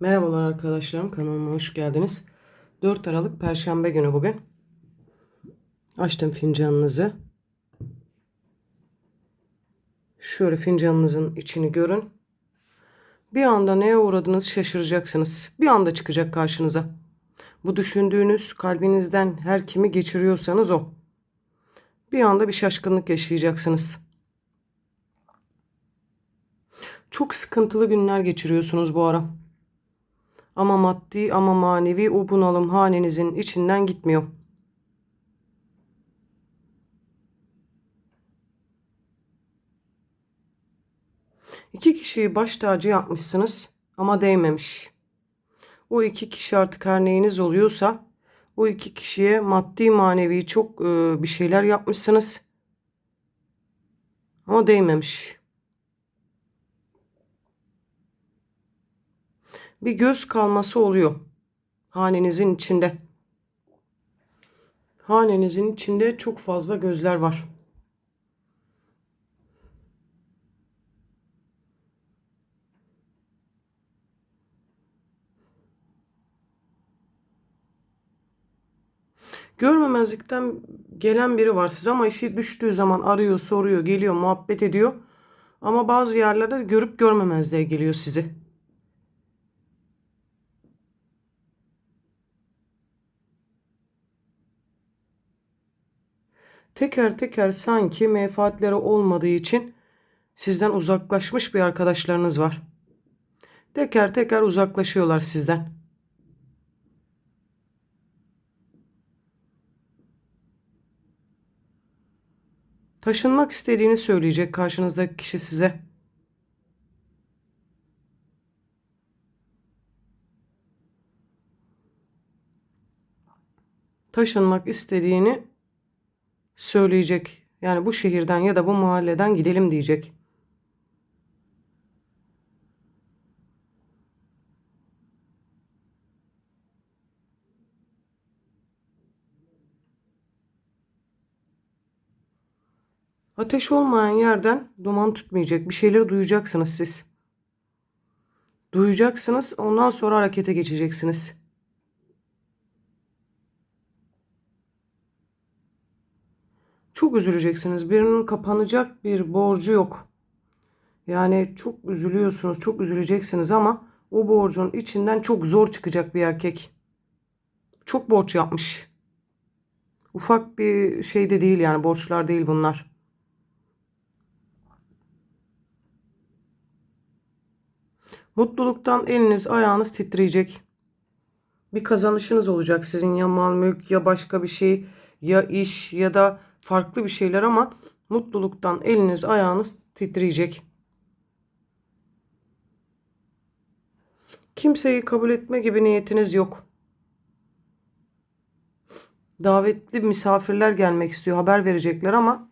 Merhabalar arkadaşlarım kanalıma hoş geldiniz. 4 Aralık Perşembe günü bugün. Açtım fincanınızı. Şöyle fincanınızın içini görün. Bir anda neye uğradığınızı şaşıracaksınız. Bir anda çıkacak karşınıza. Bu düşündüğünüz kalbinizden her kimi geçiriyorsanız o. Bir anda bir şaşkınlık yaşayacaksınız. Çok sıkıntılı günler geçiriyorsunuz bu ara. Ama maddi ama manevi o bunalım hanenizin içinden gitmiyor. İki kişiyi baş tacı yapmışsınız ama değmemiş. O iki kişi artık her neyiniz oluyorsa o iki kişiye maddi manevi çok e, bir şeyler yapmışsınız ama değmemiş. Bir göz kalması oluyor hanenizin içinde. Hanenizin içinde çok fazla gözler var. Görmemezlikten gelen biri var size ama işi düştüğü zaman arıyor, soruyor, geliyor, muhabbet ediyor. Ama bazı yerlerde görüp görmemezliğe geliyor sizi. Teker teker sanki menfaatleri olmadığı için sizden uzaklaşmış bir arkadaşlarınız var. Teker teker uzaklaşıyorlar sizden. Taşınmak istediğini söyleyecek karşınızdaki kişi size. Taşınmak istediğini söyleyecek. Yani bu şehirden ya da bu mahalleden gidelim diyecek. Ateş olmayan yerden duman tutmayacak. Bir şeyleri duyacaksınız siz. Duyacaksınız ondan sonra harekete geçeceksiniz. Çok üzüleceksiniz. Birinin kapanacak bir borcu yok. Yani çok üzülüyorsunuz, çok üzüleceksiniz ama o borcun içinden çok zor çıkacak bir erkek. Çok borç yapmış. Ufak bir şey de değil yani borçlar değil bunlar. Mutluluktan eliniz ayağınız titreyecek. Bir kazanışınız olacak sizin ya mal mülk ya başka bir şey ya iş ya da farklı bir şeyler ama mutluluktan eliniz ayağınız titreyecek. Kimseyi kabul etme gibi niyetiniz yok. Davetli misafirler gelmek istiyor, haber verecekler ama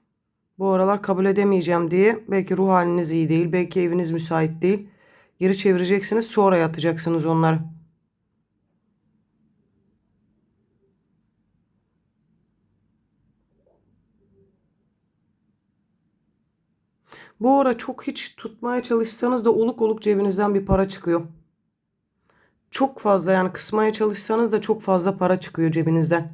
bu aralar kabul edemeyeceğim diye belki ruh haliniz iyi değil, belki eviniz müsait değil. Geri çevireceksiniz, sonra yatacaksınız onları. Bu ara çok hiç tutmaya çalışsanız da oluk oluk cebinizden bir para çıkıyor. Çok fazla yani kısmaya çalışsanız da çok fazla para çıkıyor cebinizden.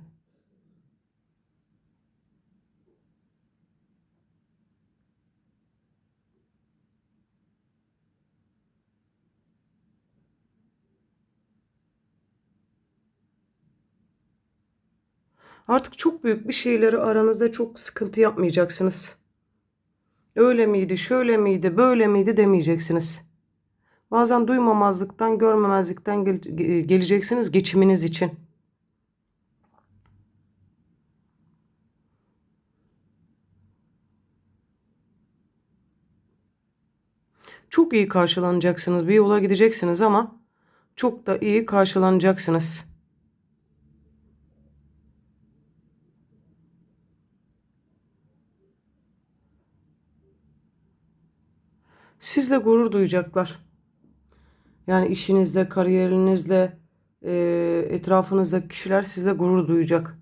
Artık çok büyük bir şeyleri aranızda çok sıkıntı yapmayacaksınız. Öyle miydi, şöyle miydi, böyle miydi demeyeceksiniz. Bazen duymamazlıktan, görmemezlikten gel geleceksiniz geçiminiz için. Çok iyi karşılanacaksınız. Bir yola gideceksiniz ama çok da iyi karşılanacaksınız. Sizle gurur duyacaklar. Yani işinizde, kariyerinizle, etrafınızdaki kişiler sizle gurur duyacak.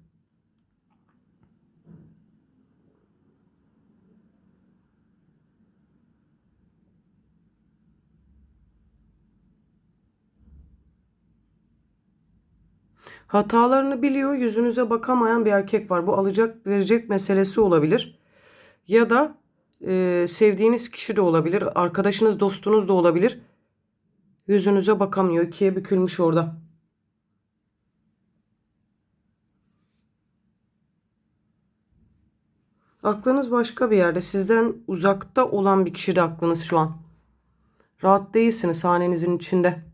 Hatalarını biliyor, yüzünüze bakamayan bir erkek var. Bu alacak verecek meselesi olabilir. Ya da e, sevdiğiniz kişi de olabilir. Arkadaşınız, dostunuz da olabilir. Yüzünüze bakamıyor. ikiye bükülmüş orada. Aklınız başka bir yerde. Sizden uzakta olan bir kişi de aklınız şu an. Rahat değilsiniz hanenizin içinde.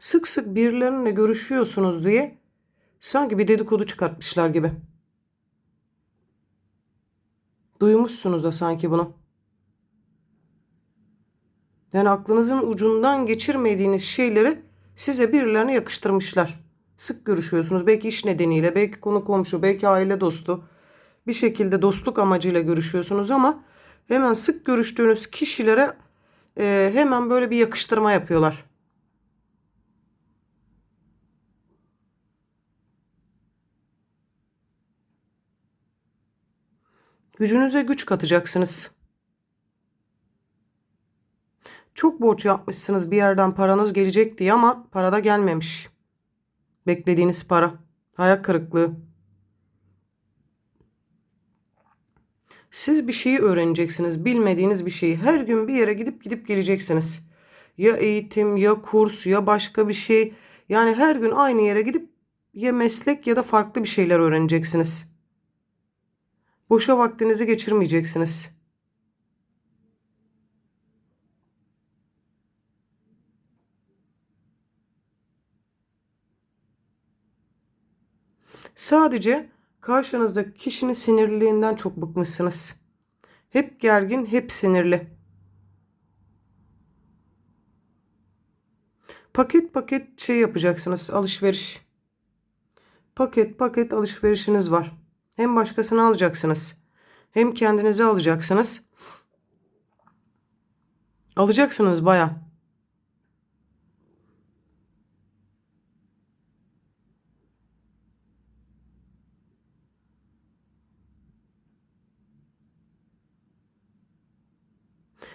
Sık sık birilerinle görüşüyorsunuz diye sanki bir dedikodu çıkartmışlar gibi. Duymuşsunuz da sanki bunu. Yani aklınızın ucundan geçirmediğiniz şeyleri size birilerine yakıştırmışlar. Sık görüşüyorsunuz. Belki iş nedeniyle, belki konu komşu, belki aile dostu. Bir şekilde dostluk amacıyla görüşüyorsunuz ama hemen sık görüştüğünüz kişilere e, hemen böyle bir yakıştırma yapıyorlar. Gücünüze güç katacaksınız. Çok borç yapmışsınız bir yerden paranız gelecek diye ama para da gelmemiş. Beklediğiniz para. Hayal kırıklığı. Siz bir şeyi öğreneceksiniz. Bilmediğiniz bir şeyi. Her gün bir yere gidip gidip geleceksiniz. Ya eğitim ya kurs ya başka bir şey. Yani her gün aynı yere gidip ya meslek ya da farklı bir şeyler öğreneceksiniz. Boşa vaktinizi geçirmeyeceksiniz. Sadece karşınızdaki kişinin sinirliliğinden çok bıkmışsınız. Hep gergin, hep sinirli. Paket paket şey yapacaksınız, alışveriş. Paket paket alışverişiniz var. Hem başkasını alacaksınız. Hem kendinize alacaksınız. Alacaksınız baya.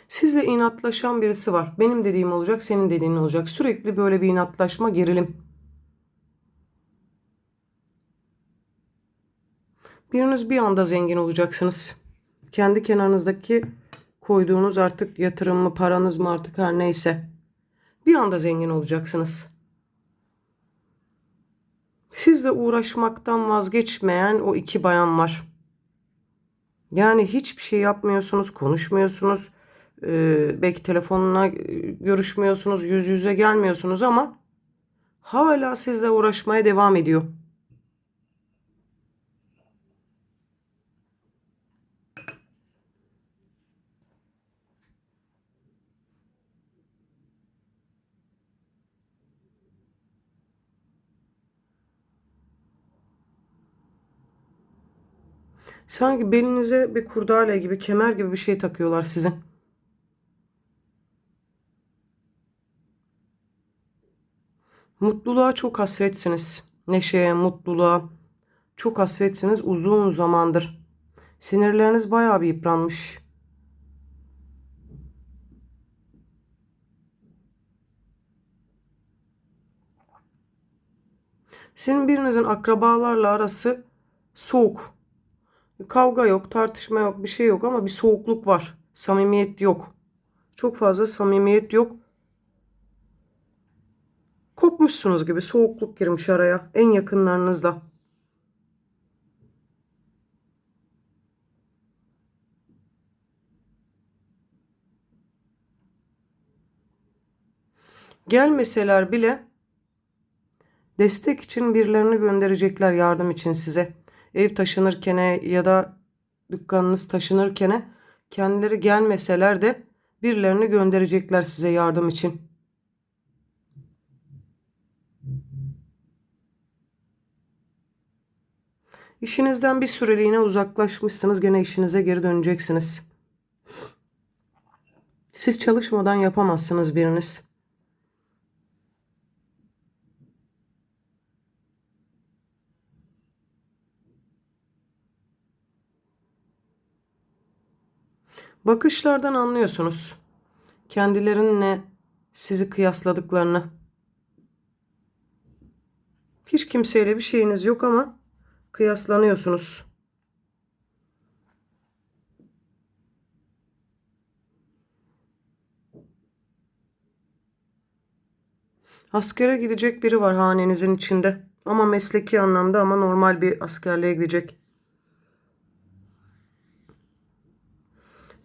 Sizle inatlaşan birisi var. Benim dediğim olacak, senin dediğin olacak. Sürekli böyle bir inatlaşma, gerilim. Biriniz bir anda zengin olacaksınız. Kendi kenarınızdaki koyduğunuz artık yatırım mı, paranız mı artık her neyse. Bir anda zengin olacaksınız. Sizle uğraşmaktan vazgeçmeyen o iki bayan var. Yani hiçbir şey yapmıyorsunuz, konuşmuyorsunuz. Ee, belki telefonla görüşmüyorsunuz, yüz yüze gelmiyorsunuz ama hala sizle uğraşmaya devam ediyor. Sanki belinize bir kurdale gibi, kemer gibi bir şey takıyorlar sizin. Mutluluğa çok hasretsiniz. Neşeye, mutluluğa çok hasretsiniz uzun zamandır. Sinirleriniz bayağı bir yıpranmış. Senin birinizin akrabalarla arası soğuk. Kavga yok, tartışma yok, bir şey yok ama bir soğukluk var. Samimiyet yok. Çok fazla samimiyet yok. Kopmuşsunuz gibi soğukluk girmiş araya en yakınlarınızla. Gelmeseler bile destek için birilerini gönderecekler yardım için size. Ev taşınırken ya da dükkanınız taşınırken kendileri gelmeseler de birilerini gönderecekler size yardım için. İşinizden bir süreliğine uzaklaşmışsınız. Gene işinize geri döneceksiniz. Siz çalışmadan yapamazsınız biriniz. Bakışlardan anlıyorsunuz. Kendilerinle sizi kıyasladıklarını. Hiç kimseyle bir şeyiniz yok ama kıyaslanıyorsunuz. Askere gidecek biri var hanenizin içinde. Ama mesleki anlamda ama normal bir askerliğe gidecek.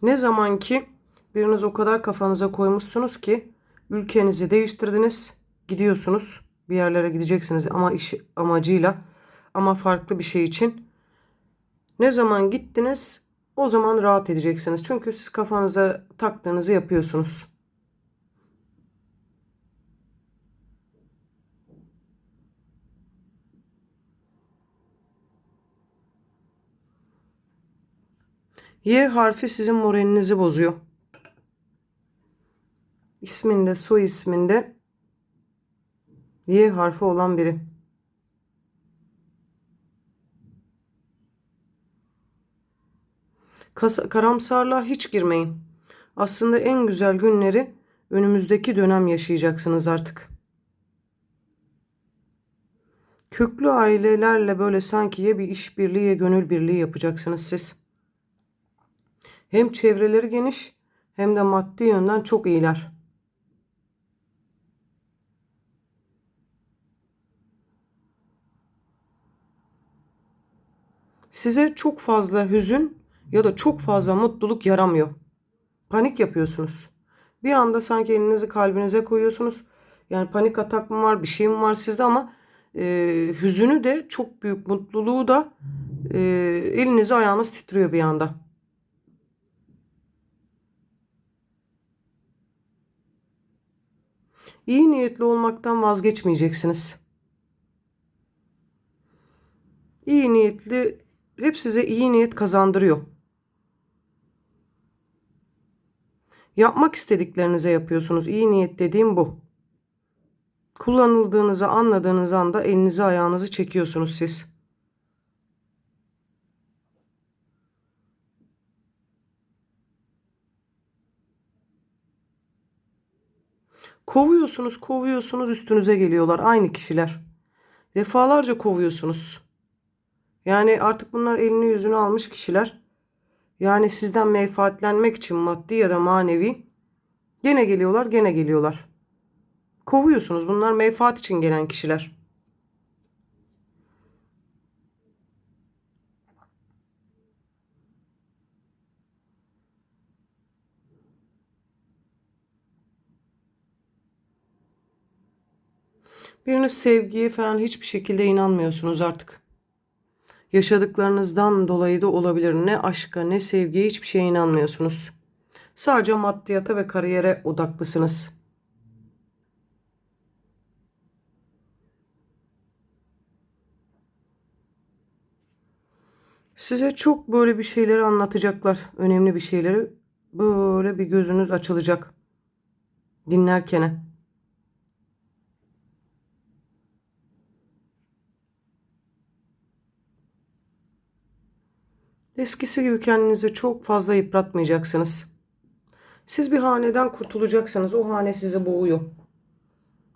Ne zaman ki biriniz o kadar kafanıza koymuşsunuz ki ülkenizi değiştirdiniz, gidiyorsunuz. Bir yerlere gideceksiniz ama iş amacıyla ama farklı bir şey için. Ne zaman gittiniz o zaman rahat edeceksiniz. Çünkü siz kafanıza taktığınızı yapıyorsunuz. Y harfi sizin moralinizi bozuyor. İsminde, soy isminde Y harfi olan biri. Kas karamsarlığa hiç girmeyin. Aslında en güzel günleri önümüzdeki dönem yaşayacaksınız artık. Köklü ailelerle böyle sanki ya bir işbirliği ya gönül birliği yapacaksınız siz. Hem çevreleri geniş hem de maddi yönden çok iyiler. Size çok fazla hüzün ya da çok fazla mutluluk yaramıyor. Panik yapıyorsunuz. Bir anda sanki elinizi kalbinize koyuyorsunuz. Yani panik atak mı var, bir şey mi var sizde ama e, hüzünü de çok büyük mutluluğu da e, elinizi ayağınız titriyor bir anda. İyi niyetli olmaktan vazgeçmeyeceksiniz. İyi niyetli hep size iyi niyet kazandırıyor. Yapmak istediklerinize yapıyorsunuz. İyi niyet dediğim bu. Kullanıldığınızı anladığınız anda elinizi ayağınızı çekiyorsunuz siz. Kovuyorsunuz, kovuyorsunuz, üstünüze geliyorlar aynı kişiler. Defalarca kovuyorsunuz. Yani artık bunlar elini yüzünü almış kişiler. Yani sizden menfaatlenmek için maddi ya da manevi gene geliyorlar, gene geliyorlar. Kovuyorsunuz. Bunlar menfaat için gelen kişiler. Biriniz sevgiye falan hiçbir şekilde inanmıyorsunuz artık. Yaşadıklarınızdan dolayı da olabilir. Ne aşka ne sevgiye hiçbir şeye inanmıyorsunuz. Sadece maddiyata ve kariyere odaklısınız. Size çok böyle bir şeyleri anlatacaklar. Önemli bir şeyleri. Böyle bir gözünüz açılacak. Dinlerken. Eskisi gibi kendinizi çok fazla yıpratmayacaksınız. Siz bir haneden kurtulacaksınız. O hane sizi boğuyor.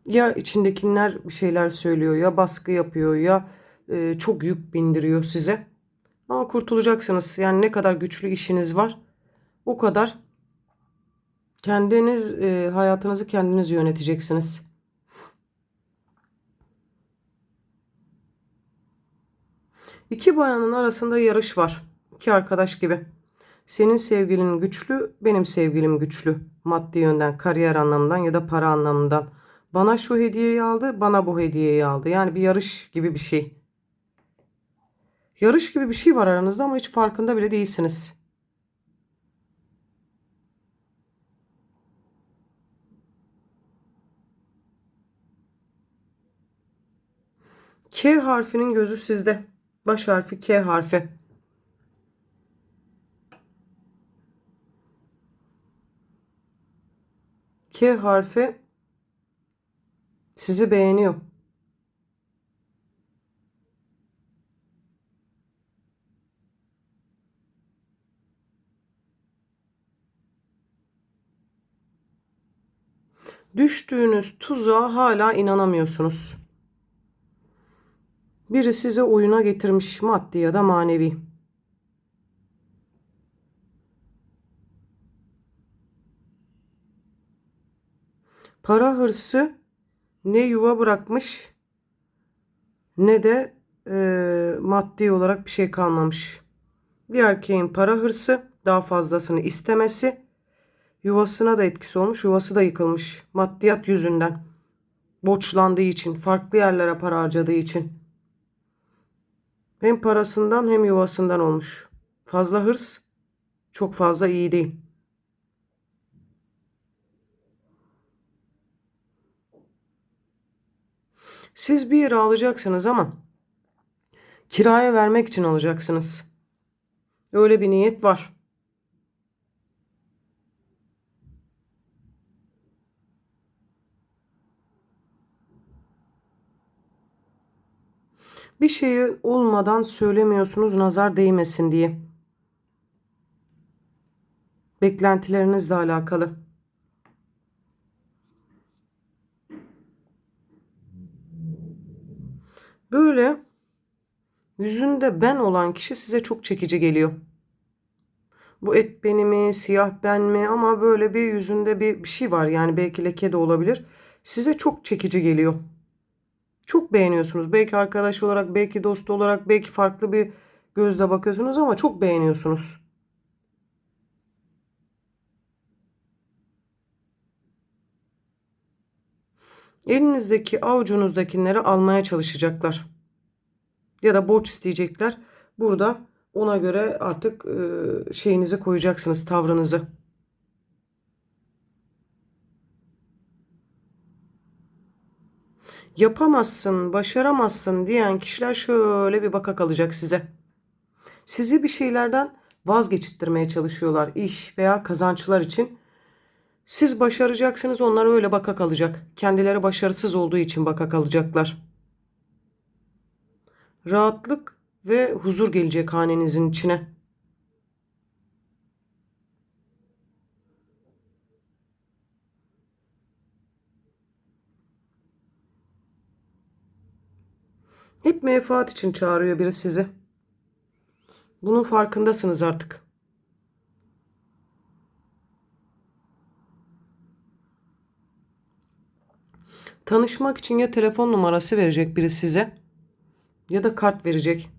Ya içindekiler bir şeyler söylüyor ya baskı yapıyor ya e, çok yük bindiriyor size. Ama kurtulacaksınız. Yani ne kadar güçlü işiniz var o kadar kendiniz e, hayatınızı kendiniz yöneteceksiniz. İki bayanın arasında yarış var. İki arkadaş gibi. Senin sevgilin güçlü, benim sevgilim güçlü. Maddi yönden, kariyer anlamından ya da para anlamından. Bana şu hediyeyi aldı, bana bu hediyeyi aldı. Yani bir yarış gibi bir şey. Yarış gibi bir şey var aranızda ama hiç farkında bile değilsiniz. K harfinin gözü sizde. Baş harfi K harfi. K harfi sizi beğeniyor. Düştüğünüz tuzağa hala inanamıyorsunuz. Biri size oyuna getirmiş maddi ya da manevi. Para hırsı ne yuva bırakmış ne de e, maddi olarak bir şey kalmamış. Bir erkeğin para hırsı daha fazlasını istemesi yuvasına da etkisi olmuş. Yuvası da yıkılmış maddiyat yüzünden. Borçlandığı için, farklı yerlere para harcadığı için. Hem parasından hem yuvasından olmuş. Fazla hırs çok fazla iyi değil. Siz bir yere alacaksınız ama kiraya vermek için alacaksınız. Öyle bir niyet var. Bir şeyi olmadan söylemiyorsunuz nazar değmesin diye. Beklentilerinizle alakalı. Böyle yüzünde ben olan kişi size çok çekici geliyor. Bu et beni mi, siyah ben mi ama böyle bir yüzünde bir, bir şey var yani belki leke de olabilir. Size çok çekici geliyor. Çok beğeniyorsunuz. Belki arkadaş olarak, belki dost olarak, belki farklı bir gözle bakıyorsunuz ama çok beğeniyorsunuz. Elinizdeki avucunuzdakileri almaya çalışacaklar. Ya da borç isteyecekler. Burada ona göre artık e, şeyinizi koyacaksınız, tavrınızı. Yapamazsın, başaramazsın diyen kişiler şöyle bir baka kalacak size. Sizi bir şeylerden vazgeçittirmeye çalışıyorlar iş veya kazançlar için. Siz başaracaksınız onlar öyle baka kalacak. Kendileri başarısız olduğu için baka kalacaklar. Rahatlık ve huzur gelecek hanenizin içine. Hep menfaat için çağırıyor biri sizi. Bunun farkındasınız artık. Tanışmak için ya telefon numarası verecek biri size ya da kart verecek.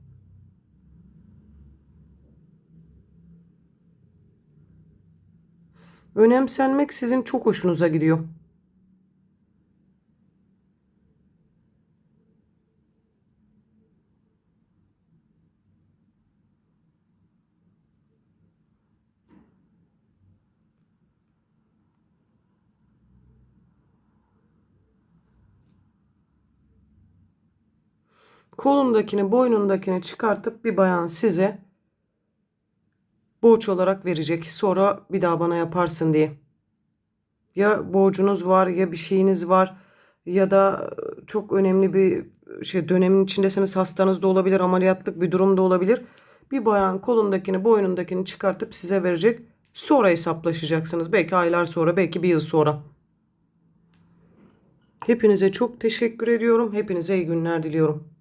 Önemsenmek sizin çok hoşunuza gidiyor. Kolundakini, boynundakini çıkartıp bir bayan size borç olarak verecek. Sonra bir daha bana yaparsın diye. Ya borcunuz var ya bir şeyiniz var ya da çok önemli bir şey dönemin içindesiniz hastanız da olabilir ameliyatlık bir durum da olabilir. Bir bayan kolundakini boynundakini çıkartıp size verecek. Sonra hesaplaşacaksınız. Belki aylar sonra belki bir yıl sonra. Hepinize çok teşekkür ediyorum. Hepinize iyi günler diliyorum.